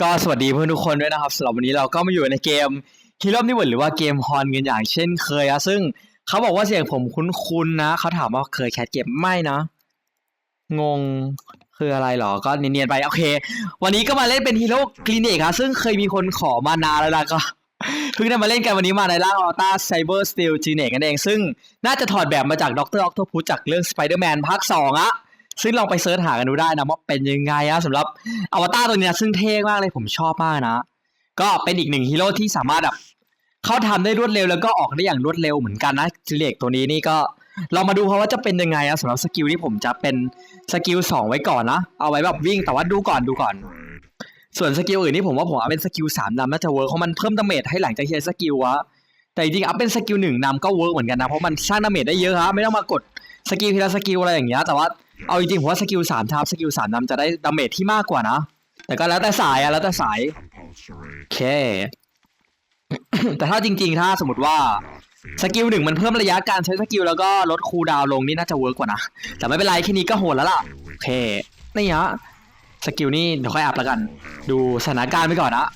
ก็สวัสดีเพื่อนทุกคนด้วยนะครับสำหรับวันนี้เราก็มาอยู่ในเกมฮีโร่นิเวิร์หรือว่าเกมฮอนกันอย่างเช่นเคยอะซึ่งเขาบอกว่าเสียงผมคุ้นๆนะเขาถามว่าเคยแคสเกมไม่นะ งงคืออะไรหรอก็เนียนๆไปโอเค วันนี้ก็มาเล่นเป็นฮีโร่คลินิกครับซึ่งเคยมีคนขอมานานแล้วนะก็เพิ่งได้มาเล่นกันวันนี้มาในร่างออต้าไซเบอร์สตีลจีเนกกันเองซึ่งน่าจะถอดแบบมาจากด็อกเตอร์ออกโตพุจากเรื่องสไปเดอร์แมนภาคสองอะ ซึ่งลองไปเสิร์ชหากันดูได้นะว่าเป็นยังไงอะสำหรับอวตารตัวเนี้ยซึ่งเท่มากเลยผมชอบมากนะ ก็เป็นอีกหนึ่งฮีโร่ที่สามารถแบบเข้าทำได้รวดเร็วแล้วก็ออกได้อย่างรวดเร็วเหมือนกันนะจิเลกตัวนี้นี่ก็ลองมาดูเพราะว่าจะเป็นยังไงนะสำหรับสกิลที่ผมจะเป็นสกิลสองไว้ก่อนนะ เอาไว้แบบวิ่งแต่ว่าดูก่อนดูก่อน ส่วนสกิลอื่นนี่ผมว่าผมเอาเป็นสกิลสามนำน่าจะเวิร์กเพราะมันเพิ่มดาเมจให้หลังจากเฮียสกิลวะแต่จริงๆอัพเป็นสกิลหนึ่งนำก็เวิร์กเหมือนกันนะเพราะมันสร้างดาเมจได้เยอะครับไม่ต้องมากดสกิลทีละสกิลอะไรอย่างเงี้ยแต่ว่า เอาจริงๆผมว่าสกิลสามทับสกิลสามนำจะได้ดาเมจที่มากกว่านะ แต่ก็แล้วแต่สายอะแล้วแต่สาย โอเค แต่ถ้าจริง ๆ ถ้าสมมติว่าสกิลหนึ่งมันเพิ่มระยะการใช้สกิลแล้วก็ลดคูลดาวน์ลงนี่น่าจะเวิร์กกว่านะ แต่ไม่เป็นไรแค่นี้ก็โหดแล้วล่ะ โอเค นี่ฮะสกิลนี่เดี๋ยวค่อยอัพแล้วกัน ดูสถานการณ์ไปก่อนนะ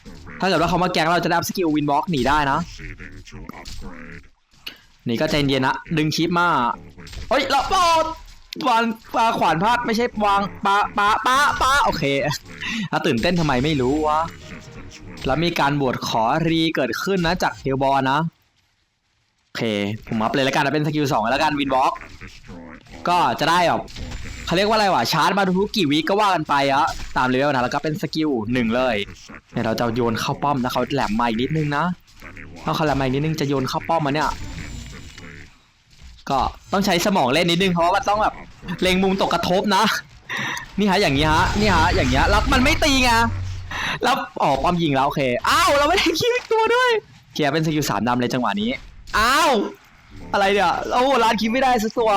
ถ้าเกิดว่าเขามาแกงเราจะได้อัพสกิลวินบล็อกหนีได้นะ นี่ก็ใจเย็นนะ ดึงคลิปมาเฮ้ยเราปอด วางปลาขวานพลาดไม่ใช่วางปลาปลาปลาปลาโอเคถ้าตื่นเต้นทำไมไม่รู้วะแล้วมีการบวชขอรีเกิดขึ้นนะจากเฮลบอลนะโอเคผมอัพเลยแล้วกันนะเป็นสกิลสองแล้วกันวินบล็อกก็จะได้แบบเขาเรียกว่าอะไรวะชาร์จมาทุกกี่วิก็ว่ากันไปอะตามเลเวลนะแล้วก็เป็นสกิลหนึ่งเลยเนี่ยเราจะโยนเข้าป้อมนะเขาแหลมมาอีกนิดนึงนะถ้าเขาแหลมมาอีกนิดนึงจะโยนเข้าป้อมมาเนี่ย ก็ต้องใช้สมองเล่นนิดนึงเพราะว่ามันต้องแบบเล็งมุมตกกระทบนะ นี่ฮะอย่างนี้ฮะนี่ฮะอย่างเงี้ยแล้วมันไม่ตีไงแล้วอ๋อป้อมยิงแล้วโอเคอ้าวเราไม่ได้คิวอีกตัวด้วยเกียร์เป็นสกิลสามดำเลยจังหวะนี้อ้าวอะไรเนี่ยโอ้โหร้านคิวไม่ได้สักตัว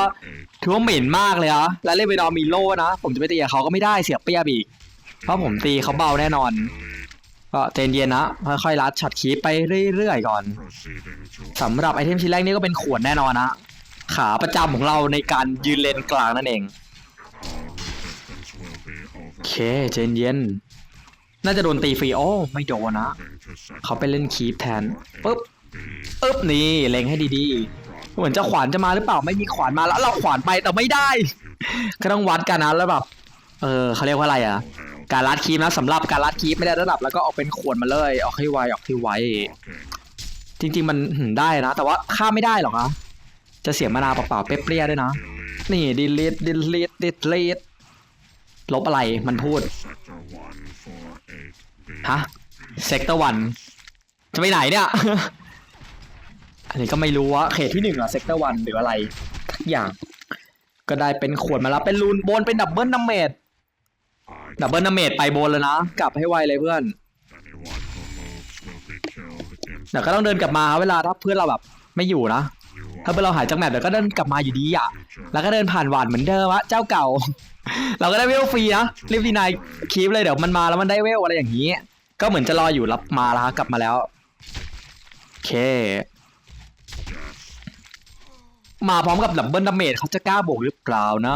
ถือว่าเหม็นมากเลยอะแล้วเล่นไปดอมีโล่นะ ผมจะไปตีเขาก็ไม่ได้เสียเปียบอีกเพราะผมตีเขาเบาแน่นอนก็ใจเย็นนะค่อยๆรัดช็อตคีปไปเรื่อยๆก่อนสำหรับไอเทมชิ้นแรกนี่ก็เป็นขวดแน่นอนนะ ขาประจำของเราในการยืนเลนกลางนั่นเอง โอเคใจนเย็น น่าจะโดนตีฟรีโอ้ไม่โดนนะ เขาไปเล่นคีปแทนปึ๊บปึ๊บนี่เล็งให้ดีๆ เหมือนจะขวานจะมาหรือเปล่าไม่มีขวานมาแล้วเราขวานไปแต่ไม่ได้ก็ต้องวัดกันนะแล้วแบบเออเขาเรียกว่าอะไรอะ การลัดคีปนะสำหรับการลัดคีปไม่ได้ระดับแล้วก็เอาเป็นขวดมาเลยออกให้ไวออกให้ไวจริง ๆ มันได้นะ แต่ว่าฆ่าไม่ได้หรอกนะ จะเสียมานาเปล่าๆเปรี้ยๆด้วยนะนี่ดิลิทดิลิทดิลิทลบอะไรมันพูดฮะเซกเตอร์วันจะไปไหนเนี่ย อันนี้ก็ไม่รู้ว่าเขตที่หนึ่งอะเซกเตอร์วันหรืออะไรทักอย่าง ก็ได้เป็นขวดมาแล้วเป็นรูนบนเป็นดับเบิลนัมเมดดับเบิลนัมเมดไปบนแล้วนะ กลับให้ไวเลยเพื่อนเดี๋ยวก็ต้องเดินกลับมาเวลาถ้าเพื่อนเราแบบ ไม่อยู่นะ ถ้าเพื่อนเราหายจากแมปเดี๋ยวก็เดินกลับมาอยู่ดีอะ แล้วก็เดินผ่านหวานเหมือนเดิมวะเจ้าเก่า เราก็ได้เวลฟรีนะรีบดีนายคีปเลยเดี๋ยวมันมาแล้วมันได้เวลอะไรอย่างนี้ ก็เหมือนจะรออยู่รับมาแล้วฮะกลับมาแล้วโอเค มาพร้อมกับดับเบิลดาเมจเขาจะกล้าบวกหรือเปล่านะ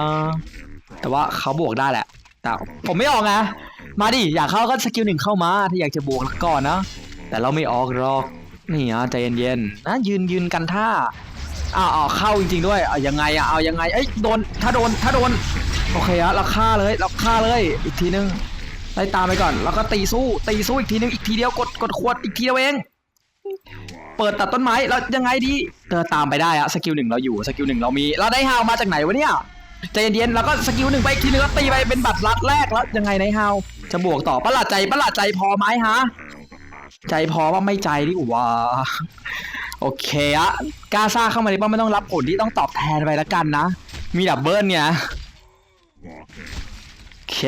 แต่ว่าเขาบวกได้แหละ แต่ผมไม่ออกนะมาดิอยากเข้าก็สกิลหนึ่งเข้ามา ถ้าอยากจะบวกก่อนนะ แต่เราไม่ออกหรอกนี่อะใจเย็นๆนะยืนยืนกันท่า อ้าวอ้าวเข้าจริงๆด้วยเอายังไงอะเอายังไงเอ้ยโดนถ้าโดนถ้าโดนโอเคอะเราฆ่าเลยเราฆ่าเลยอีกทีนึงไล่ตามไปก่อน แล้วก็ตีสู้ตีสู้อีกทีนึงอีกทีเดียวกดกดขวดอีกทีเดียวเอง เปิดตัดต้นไม้แล้วยังไงดีเดินตามไปได้อะสกิลหนึ่งเราอยู่สกิลหนึ่งเรามีเราได้ฮาวมาจากไหนวะเนี่ยใจเย็นๆแล้วก็สกิลหนึ่งไปอีกทีนึงแล้วตีไปเป็นบัตรลัดแรกแล้วยังไงในฮาวจะบวกต่อประหลาดใจประหลาดใจพอไหมฮะใจพอว่าไม่ใจดิว่า โอเคอะกาซาเข้ามาในป้อมไม่ต้องรับผลที่ต้องตอบแทนไปแล้วกันนะ มีดับเบิลเนี่ยโอเค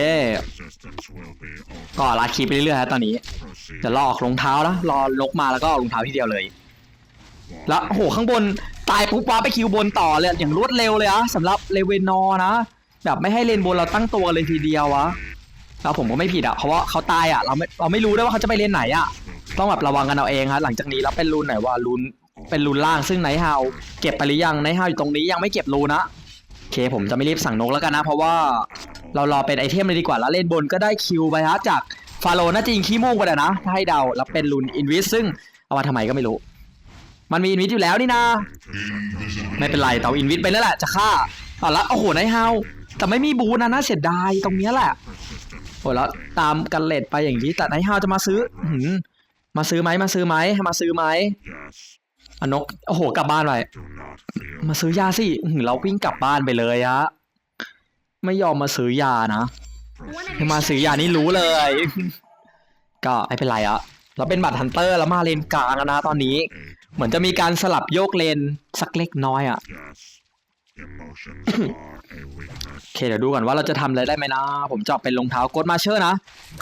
ก็ลาคีไปเรื่อยๆฮะตอนนี้ จะลอกรองเท้าแล้วรอลกมาแล้วก็รองเท้าที่เดียวเลย แล้วโอ้โหข้างบนตายปุ๊บว้าไปคิวบนต่อเลยอย่างรวดเร็วเลยอะสำหรับเลเวนอนะแบบไม่ให้เลนบนเราตั้งตัวเลยทีเดียววะแล้วผมก็ไม่ผิดอะเพราะว่าเขาตายอะเราไม่เราไม่รู้ด้วยว่าเขาจะไปเลนไหนอะต้องแบบระวังกันเอาเองฮะหลังจากนี้แล้วเป็นรูนไหนว่ารูน เป็นรูนล่างซึ่งไนท์ฮาวเก็บไปหรือยังไนท์ฮาวอยู่ตรงนี้ยังไม่เก็บรูนะโอเคผมจะไม่รีบสั่งนกแล้วกันนะ เพราะว่าเรารอเป็นไอเทมเลยดีกว่าแล้วเล่นบนก็ได้คิวไปฮะจากฟาโลน่าจะยิงขี้มูกไปแหละนะถ้าให้เดาแล้วเป็นลุนอินวิสซึ่งเอามาทำไมก็ไม่รู้ มันมีอินวิสอยู่แล้วนี่นะไม่เป็นไรแต่อินวิสไปแล้วแหละจะฆ่าเอาละโอ้โหไนายฮาวแต่ไม่มีบูนะน่าเสียดายตรงเนี้ยแหละโอ้แล้วตามกันเลดไปอย่างนี้แต่ไนายฮาวจะมาซื้อมาซื้อไหมมาซื้อไหมให้มาซื้อไหม อนกโอ้โหกลับบ้านไป Do not feel มาซื้อยาสิอื้อหือเราวิ่งกลับบ้านไปเลยอะไม่ยอมมาซื้อยานะให้มาซื้อยานี่รู้เลย ก็ไม่เป็นไรอะเราเป็นบัตรฮันเตอร์แล้วมาเลนกลางแล้วนะตอนนี้ eight. เหมือนจะมีการสลับโยกเลนสักเล็กน้อยอะ Yes. Emotions are a weakness. โอเคเดี๋ยวดูก่อนว่าเราจะทำอะไรได้ไหมนะ ผมจะเอาเป็นรองเท้าโกดมาเชอร์นะ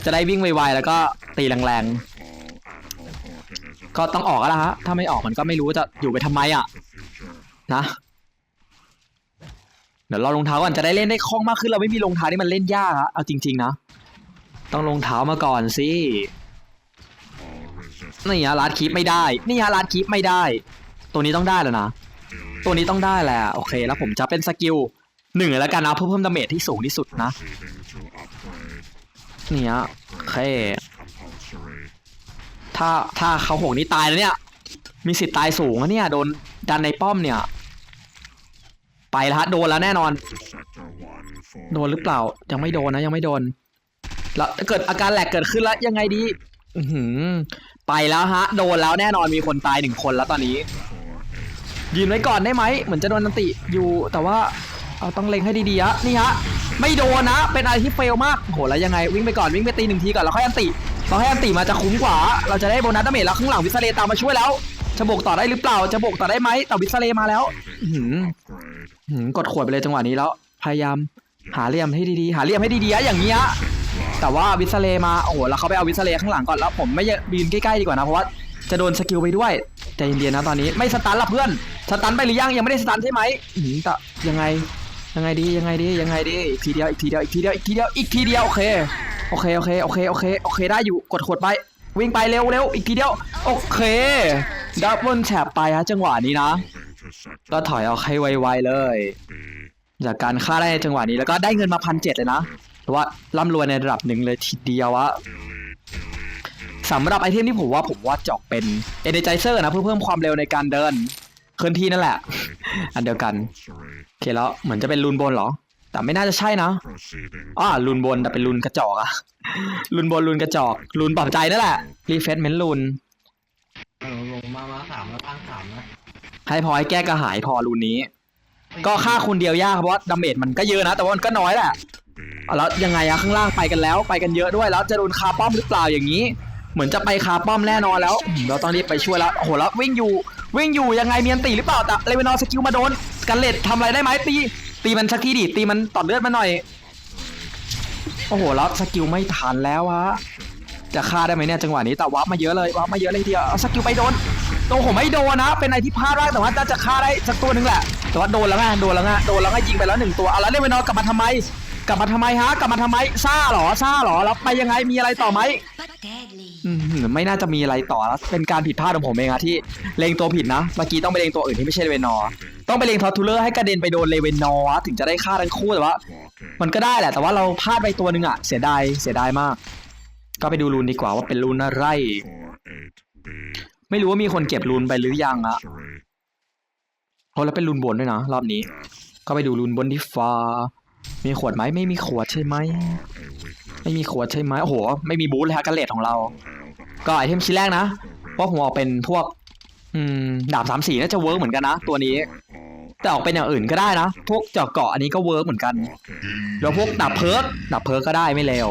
จะได้วิ่งไวๆแล้วก็ตีแรง All animal organisms ๆ ก็ต้องออกแล้วล่ะฮะ ถ้าไม่ออกมันก็ไม่รู้จะอยู่ไปทำไมอะนะ เดี๋ยวเรารองเท้าก่อนจะได้เล่นได้คล่องมากขึ้นเราไม่มีรองเท้าที่มันเล่นยากอะเอาจริง ๆ นะ ต้องรองเท้ามาก่อนสินี่ฮะลาดคีปไม่ได้ นี่ฮะลาดคีปไม่ได้ ตัวนี้ต้องได้แล้วนะ ตัวนี้ต้องได้แหละโอเค แล้วผมจะเป็นสกิลหนึ่งแล้วกันนะเพื่อเพิ่มดาเมจที่สูงที่สุดนะ นี่ฮะโอเค ถ้าถ้าเขาหกนี้ตายแล้วเนี่ย มีสิทธิ์ตายสูงนะเนี่ยโดนดันในป้อมเนี่ย ไปแล้วฮะโดนแล้วแน่นอน โดนหรือเปล่ายังไม่โดนนะยังไม่โดน แล้วเกิดอาการแหลกเกิดขึ้นแล้วยังไงดี อืไปแล้วฮะ โดนแล้วแน่นอนมีคนตายหนึ่งคนแล้วตอนนี้ยืนไว้ก่อนได้ไหมเหมือนจะโดนนันติอยู่แต่ว่าเอาต้องเล็งให้ดีๆอะนี่ฮะไม่โดนนะ เป็นอะไรที่เฟลมากโหแล้วยังไงวิ่งไปก่อนวิ่งไปตีหนึ่งทีก่อนแล้วค่อยอันติ เราให้อันติมาจะคุ้มกว่า เราจะได้โบนัสดาเมจแล้วข้างหลังวิสเลตามมาช่วยแล้วจะโบกต่อได้หรือเปล่า จะโบกต่อได้ไหมแต่วิสเลมาแล้วหือ upgrade. หืมกดขวดไปเลยจังหวะนี้แล้ว พยายามหาเหลี่ยมให้ดีๆ หาเหลี่ยมให้ดีๆอย่างเงี้ยแต่ว่าวิสเลมาโอ้โหแล้วเขาไปเอาวิสเลข้างหลังก่อนแล้วผมไม่ยืนใกล้ๆดีกว่านะเพราะว่าจะโดนสกิลไปด้วยใจเย็นๆนะตอนนี้ไม่สตันละเพื่อนสตันไปหรือยังยังไม่ได้สตันใช่ไหมอืมแต่ยังไง ยังไงดียังไงดียังไงดีอีกทีเดียวอีกทีเดียวอีกทีเดียวอีกทีเดียวอีกทีเดียวโอเคโอเคโอเคโอเคโอเคโอเคได้อยู่กดขวดไปวิ่งไปเร็วเร็วอีกทีเดียวโอเคดับเบิลแฉบไปฮะจังหวะนี้นะ ก็ถอยเอาให้ไวๆเลย จากการฆ่าได้ในจังหวะนี้แล้วก็ได้เงินมาพันเจ็ดเลยนะถือว่าร่ำรวยในระดับหนึ่งเลยทีเดียวอะสำหรับไอเทมที่ผมว่าผมว่าจะออกเป็นเอเนจเซอร์นะเพื่อเพิ่มความเร็วในการเดิน เคลื่อนที่นั่นแหละ อันเดียวกัน compulsory. โอเคแล้วเหมือนจะเป็นรูนบนเหรอ แต่ไม่น่าจะใช่นะ Proceeding อ่ารูนบนแต่เป็นรูนกระจอกอะรูนบนรูนกระจอกรูนปลอบใจนั่นแหละรีเฟซเมนต์รูนเออลงมามาสามแล้วตั้งสามนะให้พอให้แก้กระหายพอรูนนี้ ก็ฆ่าคนเดียวยากเพราะว่าดาเมจมันก็เยอะนะ แต่ว่ามันก็น้อยแหละ B. อะแล้วยังไงอะข้างล่างไปกันแล้วไปกันเยอะด้วยแล้วจะโดนคาป้อมหรือเปล่าอย่างนี้ เหมือนจะไปคาป้อมแน่นอนแล้วอืมเราต้องรีบไปช่วยแล้วโอ้โหแล้ววิ่งอยู่ วิ่งอยู่ยังไงเมียนตีหรือเปล่าแต่เลเวนอสกิลมาโดนกันเลดทำอะไรได้ไหมตีตีมันสักทีดิตีมันต่อเลือดมาหน่อยโอ้โหแล้วสกิลไม่ทันแล้วฮะจะฆ่าได้ไหมเนี่ยจังหวะนี้แต่วับมาเยอะเลยวับมาเยอะเลยทีเดียวสกิลไปโดนโอ้โหไม่โดนนะ เป็นอะไรที่พลาดมากแต่ว่าน่าจะฆ่าได้สักตัวหนึ่งแหละแต่ว่าโดนแล้วไงโดนแล้วไงโดนแล้วก็ยิงไปแล้วหนึ่งตัวเอาแล้วเลเวนอร์กลับมาทำไม กลับมาทำไมฮะกลับมาทำไมซ่าหรอซ่าหรอแล้วไปยังไงมีอะไรต่อไหม อืมไม่น่าจะมีอะไรต่อแล้วเป็นการผิดพลาดของผมเองอะที่เลงตัวผิดนะ เมื่อกี้ต้องไปเลงตัวอื่นที่ไม่ใช่เลเวนอร์ต้องไปเลงทอร์ทูเลอร์ให้กระเด็นไปโดนเลเวนอร์ถึงจะได้ฆ่าทั้งคู่แต่ว่า มันก็ได้แหละ แต่ว่าเราพลาดไปตัวหนึ่งอะเสียดายเสียดายมาก ก็ไปดูรูนดีกว่าว่าเป็นรูนอะไร ไม่รู้ว่ามีคนเก็บรูนไปหรือยังอะโอ้แล้วเป็นรูนบนด้วยนะรอบนี้ ก็ไปดูรูนบนที่ฟ้า มีขวดไหมไม่มีขวดใช่ไหม A weakness. ไม่มีขวดใช่ไหมโอ้โห ไม่มีบูธเลยฮะกันเลดของเรา Hail the ก็ไอเทมชิ้นแรกนะ risk. เพราะผมออกเป็นพวก อืมดาบสามสีน่าจะเวิร์กเหมือนกันนะตัวนี้ All แต่ออกเป็นอย่างอื่นก็ได้นะ พวกเจาะเกาะอันนี้ก็เวิร์กเหมือนกัน walking. แล้วพวกดาบเพิร์กดาบเพิร์กก็ได้ไม่เลว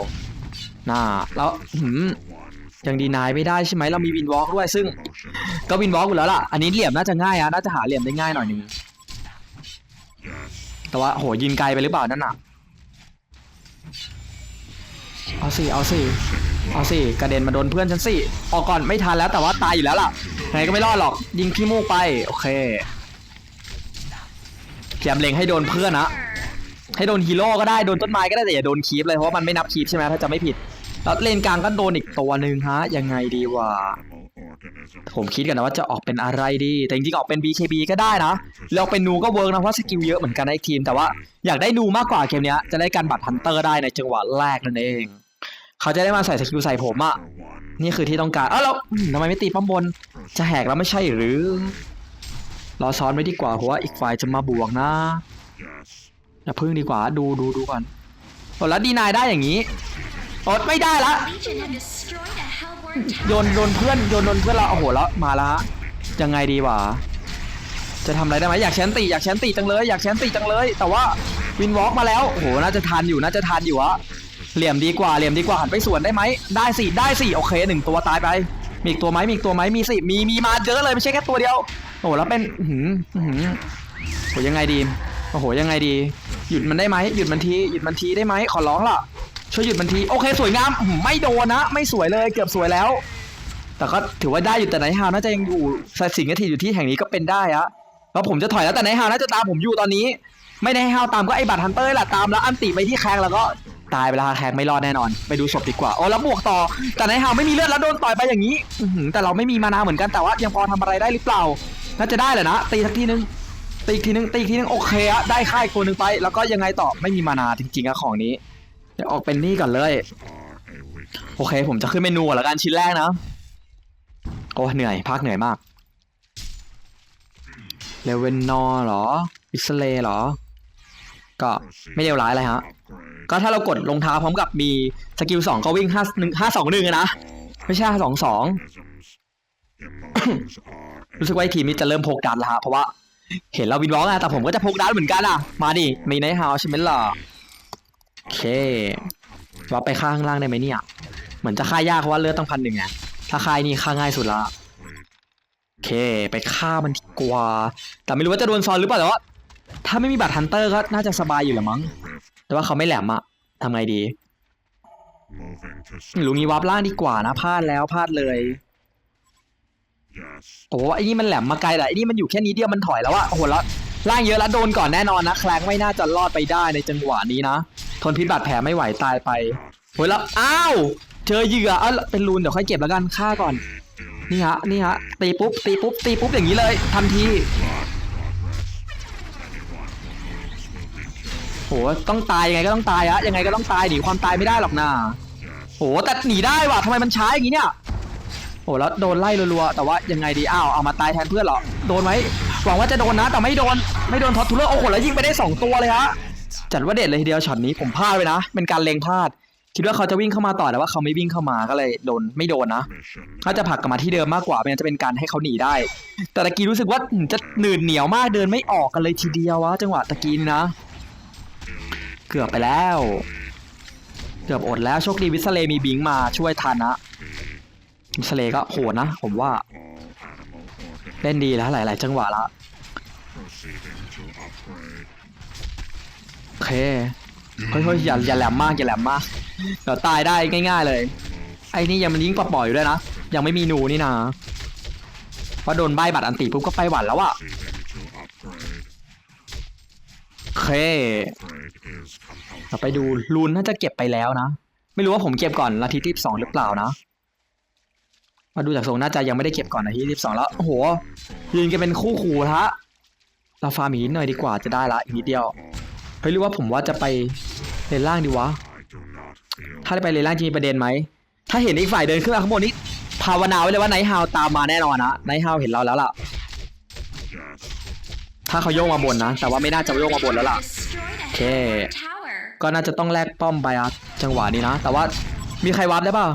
น่าแล้วหืม One ยังดีนายไม่ได้ใช่ไหมเรามีวินวอล์กด้วยซึ่ง motion. ก็วินวอล์กอยู่แล้วล่ะ อันนี้เหลี่ยมน่าจะง่ายอะน่าจะหาเหลี่ยมได้ง่ายหน่อยหนึง Yes. แต่ว่าโหยิงไกลไปหรือเปล่านั่นน่ะเอาสิเอาสิเอาสิกระเด็นมาโดนเพื่อนฉันสิออกก่อนไม่ทันแล้วแต่ว่าตายอยู่แล้วล่ะไงก็ไม่รอดหรอก ยิงขี้มูกไปโอเคพยายามเล็งให้โดนเพื่อนนะให้โดนฮีโร่ก็ได้โดนต้นไม้ก็ได้แต่อย่าโดนคีปเลยเพราะว่ามันไม่นับคีปใช่ไหมถ้าจะไม่ผิดแล้วเลนกลางก็โดนอีกตัวหนึ่งฮะยังไงดีวะ ผมคิดกันนะว่าจะออกเป็นอะไรดี แต่จริงๆออกเป็น BKB ก็ได้นะแล้วเป็นนูก็เวิร์กนะเพราะสกิลเยอะเหมือนกันในทีม แต่ว่าอยากได้นูมากกว่าเกมเนี้ยจะได้การบัตรฮันเตอร์ได้ในจังหวะแรกนั่นเอง เขาจะได้มาใส่สกิลใส่ผมอะนี่คือที่ต้องการ เอ้าแล้วทำไมไม่ตีป้อมบน จะแหกแล้วไม่ใช่หรือรอซ้อนไว้ดีกว่าเพราะว่าอีกฝ่ายจะมาบวกนะอย่าพึ่งดีกว่าดูดูดูก่อนโอ้แล้วดีนายได้อย่างนี้อดไม่ได้ละ โยนโยนเพื่อนโยนโดนเพื่อนเราโอ้โหแล้วมาละยังไงดีวะจะทำอะไรได้ไหมอยากแชนตีอยากแชนตีจังเลยอยากแชนตีจังเลย แต่ว่าวินวอล์กมาแล้วโอ้โหน่าจะทันอยู่น่าจะทันอยู่อะเหลี่ยมดีกว่าเหลี่ยมดีกว่าหันไปสวนได้ไหมได้สิได้สิโอเคหนึ่งตัวตายไป มีอีกตัวไหมมีอีกตัวไหมมีสิมีมีมาเยอะเลยไม่ใช่แค่ตัวเดียวโอ้โหแล้วเป็นอื้อหืมอหือโหยังไงดีโอ้โหยังไงดี หยุดมันได้ไหมหยุดมันทีหยุดมันทีได้ไหมขอร้องล่ะ ช่วยหยุดมันทีโอเคสวยงามอื้อหือไม่โดนนะ ไม่สวยเลยเกือบสวยแล้ว แต่ก็ถือว่าได้อยู่แต่ไหนฮาวน่าจะยังอยู่สิงห์ทีอยู่ที่แห่งนี้ก็เป็นได้อะแล้วผมจะถอยแล้วแต่ไหนฮาวน่าจะตามผมอยู่ตอนนี้ ไม่ได้ให้ฮาวตามก็ไอ้บัตรฮันเตอร์แหละตามแล้วอันติไปที่แคงแล้วก็ตายไปแล้วแคงไม่รอดแน่นอน ไปดูศพดีกว่าโอ้แล้วบวกต่อ แต่ไหนฮาวไม่มีเลือดแล้วโดนต่อยไปอย่างนี้อื้อหือแต่เราไม่มีมานาเหมือนกันแต่ว่ายังพอทำอะไรได้หรือเปล่า น่าจะได้แหละนะตีสักทีนึง ตีอีกทีนึงตีอีกทีนึงโอเคอะได้ค่ายตัวหนึ่งไป แล้วก็ยังไงต่อไม่มีมานาจริงๆอะของนี้ เดี๋ยวออกเป็นนี่ก่อนเลย โอเค ผมจะขึ้นเมนูก่อนละกันชิ้นแรกนะ โอ้เหนื่อยภาคเหนื่อยมากเลเวนนอร์หรออิสเลหรอ ก็ไม่เลวร้ายอะไรฮะ ก็ถ้าเรากดลงเท้าพร้อมกับมีสกิลสองก็วิ่งห้าหนึ่งห้าสองหนึ่งนะ ไม่ใช่ห้าสองสองรู้สึกว่าทีมนี้จะเริ่มโพกดันแล้วฮะเพราะว่า เห็นเราวินวอล์กอะแต่ผมก็จะพกดันเหมือนกันอะมาดิมีไนท์ฮาวใช่ไหมล่ะโอ เคว่าไปฆ่าข้างล่างได้ไหมเนี่ย เหมือนจะฆ่ายากเพราะว่าเลือดต้องพันหนึ่งไงถ้าฆ่านี่ฆ่าง่ายสุดละโอเค ไปฆ่ามันดีกว่า แต่ไม่รู้ว่าจะโดนซอนหรือเปล่าแต่ว่าถ้าไม่มีบัตรฮันเตอร์ก็น่าจะสบายอยู่แหละมั้ง แต่ว่าเขาไม่แหลมอะทำไงดี moving to หรืองี้วับล่างดีกว่านะพลาดแล้วพลาดเลยโอ้ไอ้นี่มันแหลมมาไกลแหละไอ้นี่มันอยู่แค่นี้เดียวมันถอยแล้วอะโอ้โหแล้ว ล่างเยอะแล้วโดนก่อนแน่นอนนะแคลงไม่น่าจะรอดไปได้ในจังหวะนี้นะ ทนพิษบาดแผลไม่ไหวตายไปโอ้ยแล้วอ้าวเจอเหยื่อเออเป็นรูนเดี๋ยวค่อยเก็บแล้วกันฆ่าก่อนนี่ฮะนี่ฮะตีปุ๊บตีปุ๊บตีปุ๊บอย่างนี้เลยทันทีโหต้องตายยังไงก็ต้องตายอะยังไงก็ต้องตายหนีความตายไม่ได้หรอกนะโหแต่หนีได้ว่ะทำไมมันช้าอย่างนี้เนี่ยโหแล้วโดนไล่รัวๆแต่ว่ายังไงดีอ้าวเอามาตายแทนเพื่อนเหรอโดนไหม หวังว่าจะโดนนะ แต่ไม่โดน ไม่โดนท็อตทูเลอร์โอ้โหแล้วยิงไปได้สองตัวเลยฮะ จัดว่าเด็ดเลยทีเดียวช็อตนี้ผมพลาดไปนะ เป็นการเลงพลาด คิดว่าเขาจะวิ่งเข้ามาต่อแต่ว่าเขาไม่วิ่งเข้ามาก็เลยโดนไม่โดนนะ Mission เขาจะผลักกลับมาที่เดิมมากกว่าไม่งั้นจะเป็นการให้เขาหนีได้ แต่ตะกี้รู้สึกว่าจะหนืดเหนียวมากเดินไม่ออกกันเลยทีเดียววะจังหวะตะกี้นะ เกือบไปแล้ว เกือบอดแล้วโชคดีวิสเลมีบิงมาช่วยทันนะวิสเลก็โหดนะ ผมว่า เล่นดีแล้วหลาย ๆ จังหวะละ proceeding to upgrade. โอเคเฮ้ยเฮ้ยอย่าอย่าแหลมมากอย่าแหลมมากเดี๋ยวตายได้ง่าย ๆ เลย ไอ้นี่ยังมันยิงปล่อยอยู่ด้วยนะยังไม่มีหนูนี่นะพราะโดนใบบัตรอันติปุ๊บก็ไปหวันแล้วอะ Proceeding to upgrade. โอเคเราไปดูรูนน่าจะเก็บไปแล้วนะ ไม่รู้ว่าผมเก็บก่อนนาทีที่สองหรือเปล่านะ มาดูจากทรงน่าจะยังไม่ได้เก็บก่อนนาทีที่สองแล้ว โอ้โห ยืนกันเป็นคู่ขู่ฮะเราฟาร์มอีกนิดหน่อยดีกว่าจะได้ละอีกนิดเดียว เฮ้ยหรือว่าผมว่าจะไปเลนล่างดีวะ ถ้าได้ไปเลนล่างจะมีประเด็นไหม ถ้าเห็นอีกฝ่ายเดินขึ้นมาข้างบนนี้ภาวนาไว้เลยว่าไนท์ฮาวตามมาแน่นอนนะไนท์ฮาวเห็นเราแล้วล่ะ ถ้าเขาโยกมาบนนะ แต่ว่าไม่น่าจะโยกมาบนแล้วล่ะ Destroyed a Okay. Hellborn tower. ก็น่าจะต้องแลกป้อมไปอะจังหวะนี้นะ แต่ว่ามีใครวับได้ป่า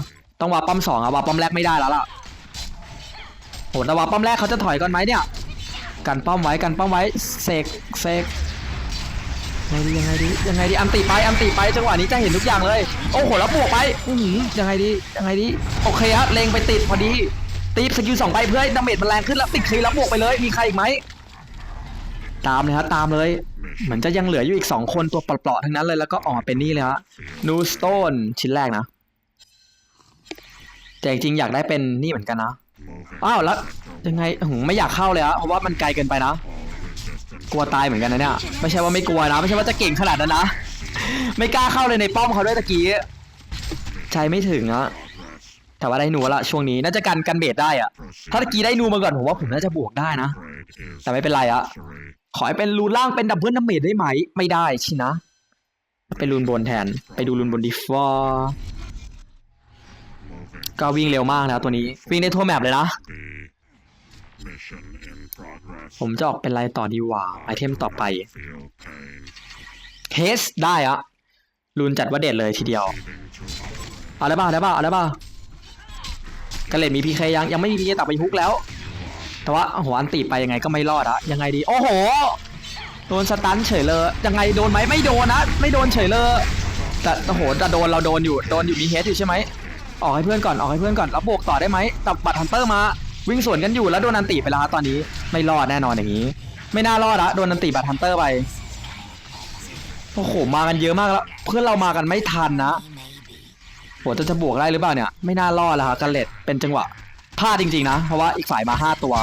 ต้องวับป้อมสองอะวับป้อมแรกไม่ได้แล้วล่ะโหแต่วับป้อมแรกเขาจะถอยก่อนไหมเนี่ยกันป้อมไว้กันป้อมไว้เสกเสกยังไงดียังไงดียังไงดีอันติไปอันติไปจังหวะนี้จะเห็นทุกอย่างเลย โอ้โหแล้วบวกไปอื้อหือยังไงดียังไงดีโอเคฮะเลงไปติดพอดีตีสกิลสองไปเพื่อให้ดาเมจมันแรงขึ้นแล้วติดคลีแล้วบวกไปเลยมีใครอีกไหมตามเลยฮะตามเลย เหมือนจะยังเหลืออยู่อีกสองคนตัวเปราๆทั้งนั้นเลยแล้วก็ออกมาเป็นนี่เลยฮะนูสโตนชิ้นแรกนะ แต่จริงๆอยากได้เป็นนี่เหมือนกันนะ Moving อ้าวแล้วยังไงหืมไม่อยากเข้าเลยฮะเพราะว่ามันไกลเกินไปนะ resistance กลัวตายเหมือนกันนะเนี่ย ไม่ใช่ว่าไม่กลัวนะ ไม่ใช่ว่าจะเก่งขนาดนั้นนะ ไม่กล้าเข้าเลยในป้อมเขาด้วยตะกี้ใจไม่ถึงอะ progress. แต่ว่าได้หนูละช่วงนี้น่าจะกันกันเบสได้อะ Proceed. ถ้าตะกี้ได้หนูมาก่อนผมว่าผมน่าจะบวกได้นะ Upgrade is แต่ไม่เป็นไรอะ compulsory. ขอให้เป็นรูนล่างเป็นดับเบิลดาเมจได้ไหม ไม่ได้ชินะไปรูนบนแทน ไปดูรูนบนดีฟอร์ ก็วิ่งเร็วมากนะตัวนี้ วิ่งได้ทั่วแมปเลยนะ ผมจะออกเป็นไรต่อดีว่าไอเทมต่อไปเฮสได้อะรุนจัดว่าเด็ดเลยทีเดียวเอาได้ป่ะเอาได้ป่ะเอาได้ป่ะกระเลดมีพีเคยังยังไม่มีพีเคตัดไปฮุกแล้ว แต่ว่าโอ้โหอันติไปยังไงก็ไม่รอดอะยังไงดีโอ้โหโดนสตันเฉยเลยยังไงโดนไหมไม่โดนนะ ไม่โดนเฉยเลยแต่โอ้โหแต่โดนเราโดนอยู่โดนอยู่มีเฮดอยู่ใช่ไหม ออกให้เพื่อนก่อนออกให้เพื่อนก่อนแล้วบวกต่อได้ไหมตับบัตรฮันเตอร์มาวิ่งสวนกันอยู่แล้วโดนอันติไปแล้วฮะตอนนี้ไม่รอดแน่นอนอย่างนี้ ไม่น่ารอดอะโดนอันติบัตรฮันเตอร์ไปโอ้โหมากันเยอะมากแล้ว เพื่อนเรามากันไม่ทันนะโหจะจะบวกได้หรือเปล่าเนี่ย ไม่น่ารอดล้วครับกันเลตเป็นจังหวะพลาดจริงๆนะ เพราะว่าอีกฝ่ายมา 5 ตัว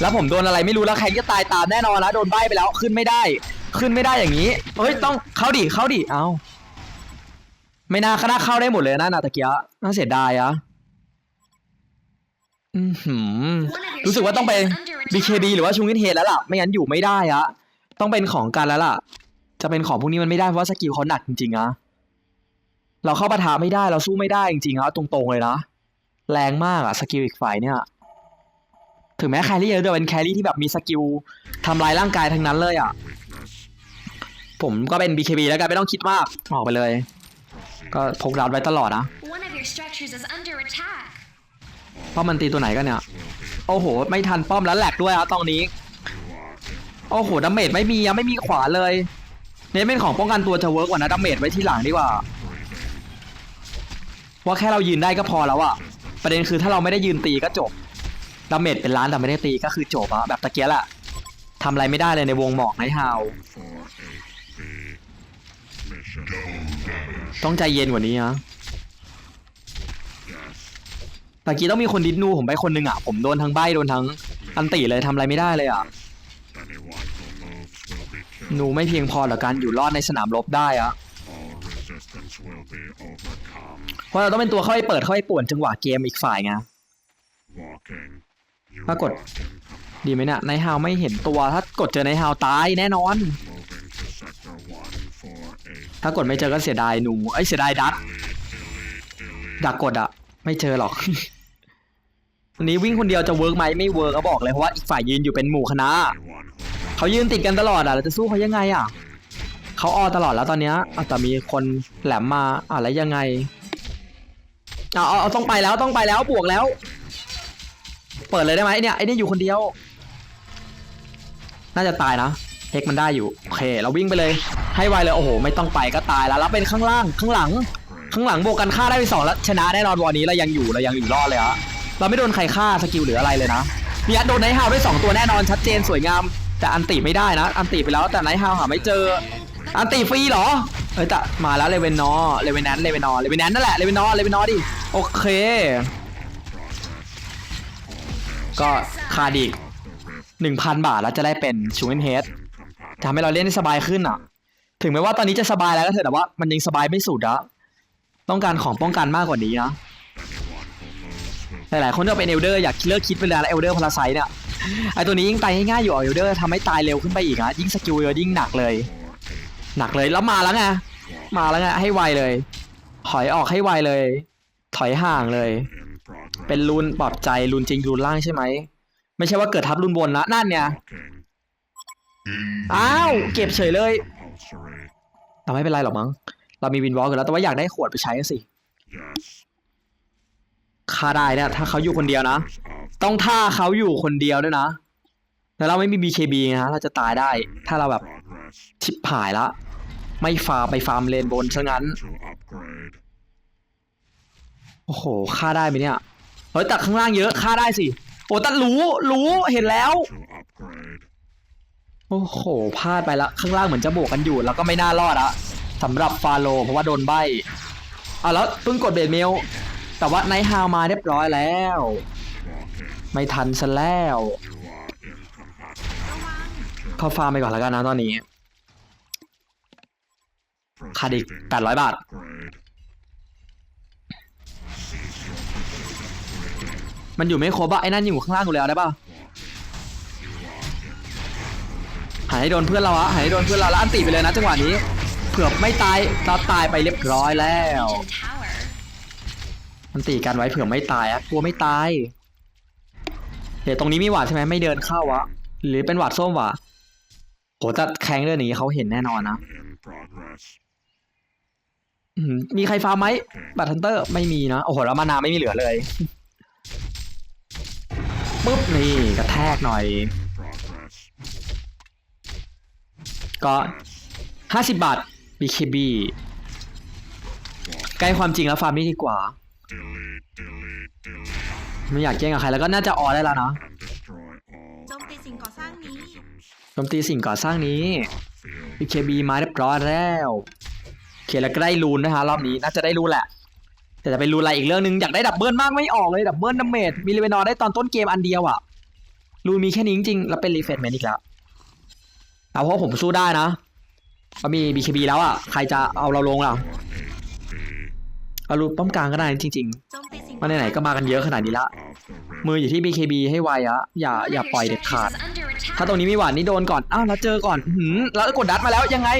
แล้วผมโดนอะไรไม่รู้แล้วใครจะตายตามแน่นอนแล้วโดนใบไปแล้วขึ้นไม่ได้ ขึ้นไม่ได้อย่างนี้เฮ้ยต้องเข้าดิเข้าดิเอา ไม่น่าคณะเข้าได้หมดเลยนะนาตะเกียะน่าเสียดายอะอือหือ รู้สึกว่าต้องไป BKB หรือว่าชูงินเฮดแล้วล่ะ ไม่งั้นอยู่ไม่ได้อะต้องเป็นของกันแล้วล่ะ จะเป็นของพวกนี้มันไม่ได้เพราะว่าสกิลเขาหนักจริงๆอะเราเข้าปะทะไม่ได้เราสู้ไม่ได้จริงๆอะตรงๆเลยนะแรงมากอะสกิลอีกฝ่ายเนี่ย ถึงแม้แครี่เยอะเป็นแครี่ที่แบบมีสกิลทำลายร่างกายทั้งนั้นเลยอะผมก็เป็น BKB แล้วกันไม่ต้องคิดมากออกไปเลย ก็พกดาบไว้ตลอดนะ One of your structures is under attack. เพราะมันตีตัวไหนกันเนี่ย Will be. โอ้โห ไม่ทันป้อมแล้วแหลกด้วยอะตอนนี้ You are in โอ้โหดาเมจไม่มีอะไม่มีขวาเลย เนี่ยเป็นของป้องกันตัวจะเวิร์กกว่านะดาเมจไว้ที่หลังดีกว่า breathing. ว่าแค่เรายืนได้ก็พอแล้วอะประเด็นคือถ้าเราไม่ได้ยืนตีก็จบดาเมจเป็นล้านแต่ไม่ได้ตีก็คือจบอะแบบตะเกียแหละทำอะไรไม่ได้เลยในวงหมอกในฮาว For a B. Mission. Damage. ต้องใจเย็นกว่านี้นะตะกี้ต้องมีคนดิสนูผมไปคนหนึ่งอะ ผมโดนทั้งใบโดนทั้งอันติเลยทำอะไรไม่ได้เลยอะหนูไม่เพียงพอต่อการอยู่รอดในสนามรบได้อะ เพราะเราต้องเป็นตัวเข้าไปเปิดเข้าไปป่วนจังหวะเกมอีกฝ่ายไงปรากฏ ดีไหมเนี่ยในฮาวไม่เห็นตัว ถ้ากดเจอในฮาวตายแน่นอน ถ้ากดไม่เจอก็เสียดายหนูไอ้ยเสียดายดักดักกดอะไม่เจอหรอกวันนี้วิ่งคนเดียวจะเวิร์กไหมไม่เวิร์กก็บอกเลยเพราะว่าอีกฝ่ายยืนอยู่เป็นหมู่คณะเขายืนติดกันตลอดอะเราจะสู้เขายังไงอะเขาออตลอดแล้วตอนเนี้ยแต่มีคนแหลมมาอะแล้วยังไงอาเอาเอาต้องไปแล้วต้องไปแล้วบวกแล้ว เปิดเลยได้ไหมเนี่ยไอ้นี่อยู่คนเดียว น่าจะตายนะ เฮกมันได้อยู่โอเค เราวิ่งไปเลยให้ไวเลยโอ้โหไม่ต้องไปก็ตายแล้วแล้วเป็นข้างล่างข้างหลัง ข้างหลังโบกันฆ่าได้ไปสองแล้วชนะแน่นอนวันนี้เรายังอยู่เรายังอยู่รอดเลยฮะเราไม่โดนใครฆ่าสกิลหรืออะไรเลยนะมีอันโดนไนท์ฮาวด้สองตัวแน่นอนชัดเจนสวยงาม แต่อันติไม่ได้นะ อันติไปแล้วแต่ไนท์ฮาวหาไม่เจอ อันติฟรีเหรอเอ้ยแต่มาแล้วเลเวนนอเลเวนแนนเลเวนนอเลเวนแนนนั่นแหละเลเวนนอเลเวนนอดิโอเค ก็คาดอีกหนึ่งพันบาทแล้วจะได้เป็นชูเอนเฮด ทำให้เราเล่นได้สบายขึ้นอะ ถึงแม้ว่าตอนนี้จะสบายแล้วก็เถอะแต่ว่า มันยังสบายไม่สุดอะต้องการของป้องกันมากกว่านี้นะหลายๆคนที่เป็นเอลเดอร์อยากเลิกคิดเวลาแล้วเอลเดอร์พลาไซเนี่ยไอตัวนี้ยิ่งตายง่ายๆอยู่เอลเดอร์ทำให้ตายเร็วขึ้นไปอีกอะยิ่งสกิลเยอะยิ่งหนักเลย หนักเลยแล้วมาแล้วไงมาแล้วไงให้ไวเลย ถอยออกให้ไวเลย ถอยห่างเลย เป็นรูนปลอบใจรูนจริงรูนล่างใช่ไหมไม่ใช่ว่าเกิดทับรูนบนนะนั่นเนี่ย อ้าว เก็บเฉยเลยแต่ไม่เป็นไรหรอกมั้ง เรามีวินวอลกอยู่แล้ว แต่ว่าอยากได้ขวดไปใช้สิค่าได้เนี่ยถ้าเขาอยู่คนเดียวนะ ต้องท่าเขาอยู่คนเดียวด้วยนะแล้วเราไม่มี BKB นะเราจะตายได้ ถ้าเราแบบชิบหายละ ไม่ฟาร์มไปฟาร์มเลนบนซะงั้น โอ้โหฆ่าได้ไหมเนี่ย เฮ้ยแต่ข้างล่างเยอะฆ่าได้สิ โอ้แต่รู้ รู้ เห็นแล้ว โอ้โหพลาดไปละข้างล่างเหมือนจะบวกกันอยู่ แล้วก็ไม่น่ารอดอะสำหรับฟาโลเพราะว่าโดนใบอะแล้วเพิ่งกดเบรดเมล แต่ว่าไนท์ฮาวมาเรียบร้อยแล้ว ไม่ทันซะแล้วเข้าฟาร์มไปก่อนแล้วกันนะตอนนี้ขาดอีก Proceeding แปดร้อยบาท มันอยู่ไม่ครบอะไอ้นั่นอยู่ข้างล่างอยู่แล้วได้ปะ หายให้โดนเพื่อนเราอะหายให้โดนเพื่อนเราแล้วอันตีไปเลยนะจังหวะนี้เผื่อไม่ตายเราตายไปเรียบร้อยแล้ว Legion Tower. มันตีกันไว้เผื่อไม่ตายอะกลัวไม่ตายเดี๋ยวตรงนี้มีหวาดใช่ไหมไม่เดินเข้าวะหรือเป็นหวาดส้มวะโหแต่แข่งเรื่องนี้เขาเห็นแน่นอนนะมีใครฟาร์มไหมบัตทันเตอร์ไม่มีนะโอ้โหแล้วมานาไม่มีเหลือเลยปุ๊บนี่กระแทกหน่อย ก็ Yes. ห้าสิบบาท BKB ใกล้ความจริงแล้วฟาร์มนี่ดีกว่า Delete, delete, delete, ไม่อยากแย่งกับใครแล้วก็น่าจะออได้แล้วนะ and destroy all โจมตีสิ่งก่อสร้างนี้ items. โจมตีสิ่งก่อสร้างนี้ Field. BKB มาเรียบร้อยแล้วโอเคแล้วก็ได้รูนนะฮะรอบนี้น่าจะได้รูนแหละ แต่จะเป็นรูนอะไรอีกเรื่องหนึงอยากได้ดับเบิลมากไม่ออกเลยดับเบิลดัมเมจมีเลเวนอร์ได้ตอนต้นเกมอันเดียวอะรูนมีแค่นี้จริงๆแล้วเป็นรีเฟรชเมนต์อีกแล้ว เอาเพราะผมสู้ได้นะก็มี BKB แล้วอะ ใครจะเอาเราลงล่ะเอารูนป้อมกลางก็ได้จริงโจริงๆ มาไหนๆก็มากันเยอะขนาดนี้ละ มืออยู่ที่ BKB ให้ไวอะอย่าอย่าปล่อยเด็ดขาด ถ้าตรงนี้มีหวานนี่โดนก่อน อ้าวแล้วเจอก่อนหืมแล้วกดดัดมาแล้วยังไง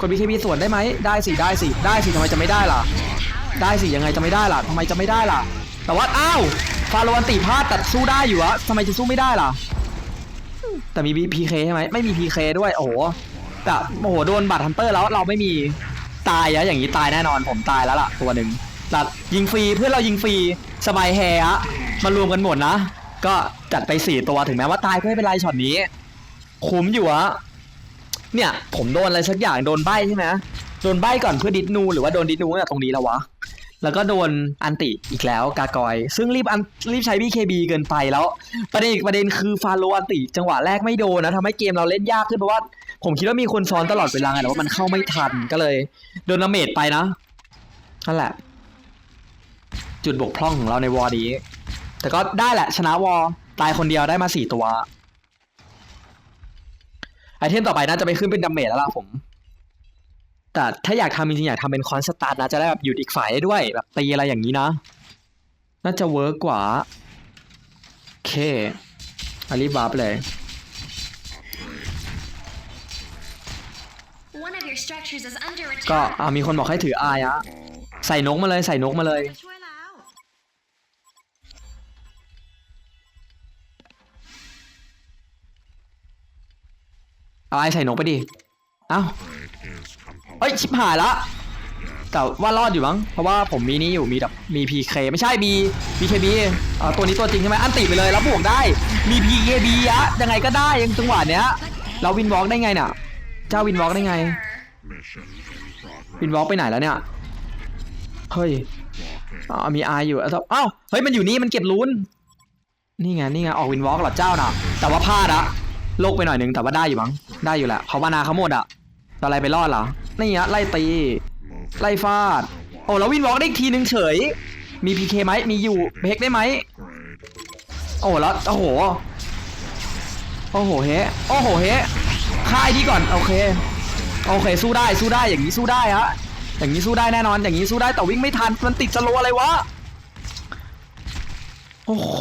กด BKB ส่วนได้ไหม ได้สิ ได้สิ ได้สิทำไมจะไม่ได้ล่ะ ได้สิยังไงจะไม่ได้ล่ะทำไมจะไม่ได้ล่ะ แต่ว่าอ้าวฟาโรวันติพลาดแต่สู้ได้อยู่อะทำไมจะสู้ไม่ได้ล่ะ แต่มี PK ใช่ไหมไม่มี PK ด้วยโอ้โหแต่โอ้โหโดนบัตรฮันเตอร์แล้วเราไม่มีตายอะอย่างนี้ตายแน่นอนผมตายแล้วล่ะตัวหนึ่งแต่ยิงฟรีเพื่อนเรายิงฟรีสบายแฮะมารวมกันหมดนะ ก็จัดไปสี่ตัวถึงแม้ว่าตายก็ไม่เป็นไรช็อตนี้ คุ้มอยู่อะเนี่ยผมโดนอะไรสักอย่างโดนใบใช่ไหมโดนใบก่อนเพื่อดิสนู หรือว่าโดนดิสนูตั้งแต่ตรงนี้แล้ววะ แล้วก็โดนอันติอีกแล้วกากอย ซึ่งรีบอันรีบใช้ BKB เกินไปแล้ว ประเด็นอีกประเด็นคือฟาโลอันติจังหวะแรกไม่โดนนะทำให้เกมเราเล่นยากขึ้นเพราะว่าผมคิดว่ามีคนซ้อนตลอดเวลาไงแต่ว่ามันเข้าไม่ทันก็เลย โดนดาเมจไปนะนั่นแหละ จุดบกพร่องของเราในวอร์ดีแต่ก็ได้แหละ ชนะวอลตายคนเดียวได้มาสี่ตัวไอเทมต่อไปน่าจะไปขึ้นเป็นดาเมจแล้วล่ะผม แต่ถ้าอยากทำจริงๆอยากทำเป็นคอนสตาร์ทนะจะได้แบบหยุดอีกฝ่ายได้ด้วยแบบตีอะไรอย่างนี้นะ น่าจะเวิร์กกว่าโอเคอารีบวาร์ปเลย One of your structures is under ก็ attack. อ่ามีคนบอกให้ถืออายะ All ใส่นกมาเลยใส่นกมาเลยจะช่วยแล้วเอาไอ้ใส่นกไปดิ เอ้า upgrade is complete. เอ้ยชิบหายละแต่ว่ารอดอยู่มั้งเพราะว่าผมมีนี่อยู่มีแบบมี PK ไม่ใช่ B BKB เอ่อตัวนี้ตัวจริงใช่ไหมอันติไปเลยแล้วบวกได้มี PKB อะยังไงก็ได้ยังจังหวะเนี้ยเราวินวอล์กได้ไงเนี่ยเจ้าวินวอล์กได้ไงวินวอล์กไปไหนแล้วเนี่ยเฮ้ยอ๋อมี R อยู่เอ้าเอ้าเฮ้ยมันอยู่นี่มันเก็บลุ้นนี่ไงนี่ไงออกวินวอล์กหรอเจ้าน่ะแต่ว่าพลาดอะโลกไปหน่อยนึงแต่ว่าได้อยู่มั้งได้อยู่แหละเขาบานาเขาหมดอะจะอะไรไปรอดเหรอ นี่ฮะไล่ตีไล่ฟาด โอ้แล้ววินวอล์กได้อีกทีนึงเฉย มีพีเคไหมมีอยู่เบรกได้ไหมโอ้แล้วโอ้โหโอ้โหเฮโอ้โหเฮค่ายที่ก่อนโอเคโอเคสู้ได้สู้ได้อย่างนี้สู้ได้ฮะอย่างนี้สู้ได้แน่นอนอย่างนี้สู้ได้แต่วิ่งไม่ทันมันติดสโลว์อะไรวะโอ้โห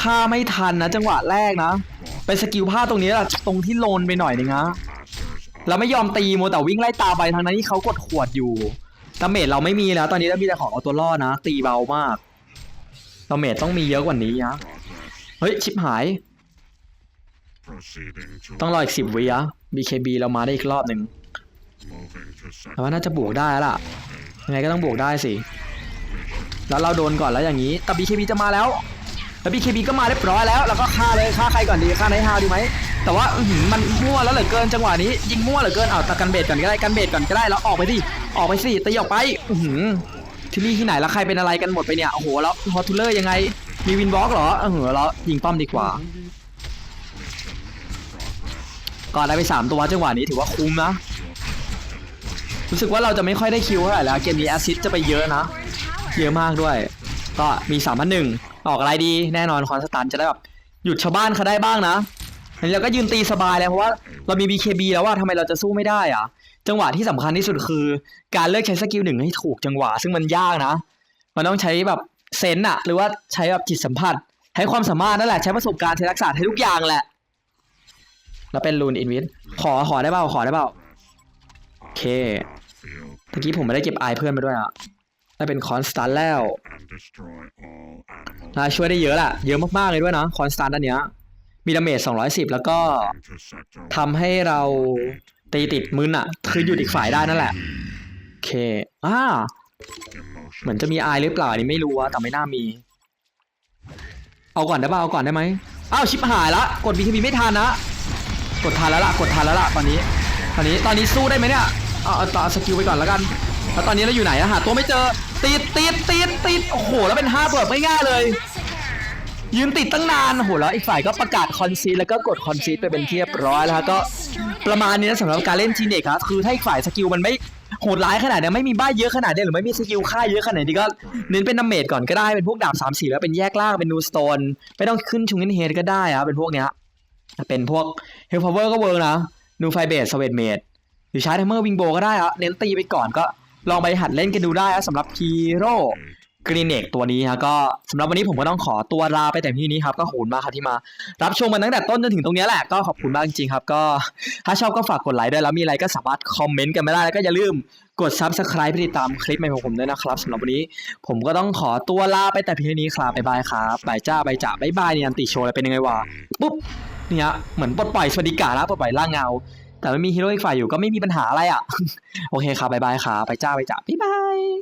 ฆ่าไม่ทันนะจังหวะแรกนะ ไปสกิลพลาดตรงนี้แหละตรงที่โลนไปหน่อยนึงนะ เราไม่ยอมตีโมวแต่วิ่งไล่ตามไปทางนั้นที่เขากดขวดอยู่ดาเมจเราไม่มีแล้วตอนนี้เรามีแต่ของเอาตัวรอดนะ ตีเบามากดาเมจต้องมีเยอะกว่านี้นะเฮ้ยชิบหาย ต้องรออีกสิบวิอะ BKB เรามาได้อีกรอบหนึ่งแต่ว่าน่าจะบวกได้แล้วล่ะยังไงก็ต้องบวกได้สิ แล้วเราโดนก่อนแล้วอย่างนี้แต่ BKB จะมาแล้ว แล้ว BKB ก็มาเรียบร้อยแล้ว แล้วก็ฆ่าเลยฆ่าใครก่อนดีฆ่าไนท์ฮาวดีไหมแต่ว่ามันมั่วแล้วเหลือเกินจังหวะนี้ ยิงมั่วเหลือเกินเอาต่กันเบดก่อนก็ได้กันเบดก่อนก็ได้แล้วออกไปสิออกไปสิตีออกไปอื้อหือที่นี่ที่ไหนแล้วใครเป็นอะไรกันหมดไปเนี่ยโอ้โหแล้วฮอทูเลอร์ยังไงมีวินบล็อกเหรอเออแล้วยิงป้อมดีกว่าก่อนได้ไปสามตัวจังหวะนี้ถือว่าคุ้มนะรู้สึกว่าเราจะไม่ค่อยได้คิวเท่าไหร่แล้วเกมนี้แอสซิสจะไปเยอะนะเยอะมากด้วย ก็มีสามพันหนึ่ง ออกอะไรดีแน่นอนคอนสแตันจะได้แบบหยุดชาวบ้านเขาได้บ้างนะอันนี้เราก็ยืนตีสบายแล้วเพราะว่าเรามี BKB แล้วว่าทำไมเราจะสู้ไม่ได้อะจังหวะที่สำคัญที่สุดคือ การเลือกใช้สกิลหนึ่งให้ถูกจังหวะ ซึ่งมันยากนะ มันต้องใช้แบบเซนอะหรือว่าใช้แบบจิตสัมผัสใช้ความสามารถนั่นแหละใช้ประสบการณ์ใช้ทักษะใช้ทุกอย่างแหละ แล้วเป็นรูนอินวิทขอขอได้เปล่าขอได้เปล่าโอเค field. ตะกี้ผมไม่ได้เก็บไอเพื่อนไปด้วยอะ ได้เป็นคอนสแตนแล้ว and destroy all animals นะช่วยได้เยอะแหละเยอะมากๆเลยด้วยนะคอนสแตนอันเนี้ย มีดาเมจ210 แล้วก็ into sector ทำให้เราตีติดมึนอะ คือหยุดอีกฝ่ายได้นั่นแหละ โอเค อ่า emotion เหมือนจะมีอายหรือเปล่าอันนี้ไม่รู้อะแต่ไม่น่ามี เอาก่อนได้ป่ะเอาก่อนได้ไหมอ้าวชิบหายละ กด BKB ไม่ทันนะกดทันแล้วล่ะ กดทันแล้วล่ะตอนนี้ ตอนนี้ ตอนนี้สู้ได้ไหมเนี่ย เอาเอาต่อสกิลไปก่อนแล้วกัน แล้วตอนนี้เราอยู่ไหนอะหาตัวไม่เจอ ติดติดติดติดโอ้โห แล้วเป็นห้าเบิร์ไม่ง่ายเลย ยืนติดตั้งนานโอ้โหแล้วอีกฝ่ายก็ประกาศคอนซีดแล้วก็กดคอนซีดไปเป็นเรียบร้อยแล้วก็ประมาณนี้นะสำหรับการเล่นจีเน็กครับคือถ้าอีกฝ่ายสกิลมันไม่โหดร้ายขนาดเนี้ยไม่มีบ้าเยอะขนาดนี้หรือไม่มีสกิลค่าเยอะขนาดนี้ก็เน้นเป็นดาเมจก่อนก็ได้เป็นพวกดาบ3 4แล้วเป็นแยกล่างเป็นนูสโตนไม่ต้องขึ้นชุงเงินเฮดก็ได้ครับเป็นพวกเนี้ยเป็นพวกเฮลพาวเวอร์ก็เวิร์กนะนูไฟเบสสเวตเมดหรือใช้ไทเมอร์วิงโบก็ได้ครับเน้นตีไปก่อนก็ ลองไปหัดเล่นกันดูได้ครับสำหรับฮีโร่กรีเนกตัวนี้ฮะก็สำหรับวันนี้ผมก็ต้องขอตัวลาไปแต่เพียงนี้ครับก็ขอบคุณมากครับที่มา รับชมมาตั้งแต่ต้นจนถึงตรงนี้แหละก็ขอบคุณมากจริงๆครับก็ถ้าชอบก็ฝากกดไลค์ด้วยแล้วมีอะไรก็สามารถคอมเมนต์กันมาได้แล้วก็อย่าลืมกด Subscribe เพื่อติดตามคลิปใหม่ของผมด้วยนะครับสำหรับวันนี้ผมก็ต้องขอตัวลาไปแต่เพียงเท่านี้ครับบ๊ายบายครับบายจ้าบายจ่าบายบายเนี่ยอันติโชว์อะไรเป็นยังไงวะปุ๊บเนี่ยเหมือนปลดปล่อยสวัสดิการแล้วปลดปล่อยร่างเงา แต่ไม่มีฮีโร่อีกฝ่ายอยู่ก็ไม่มีปัญหาอะไรอะ โอเคครับบายบายครับไปจ้าไปจ้าบ๊ายบาย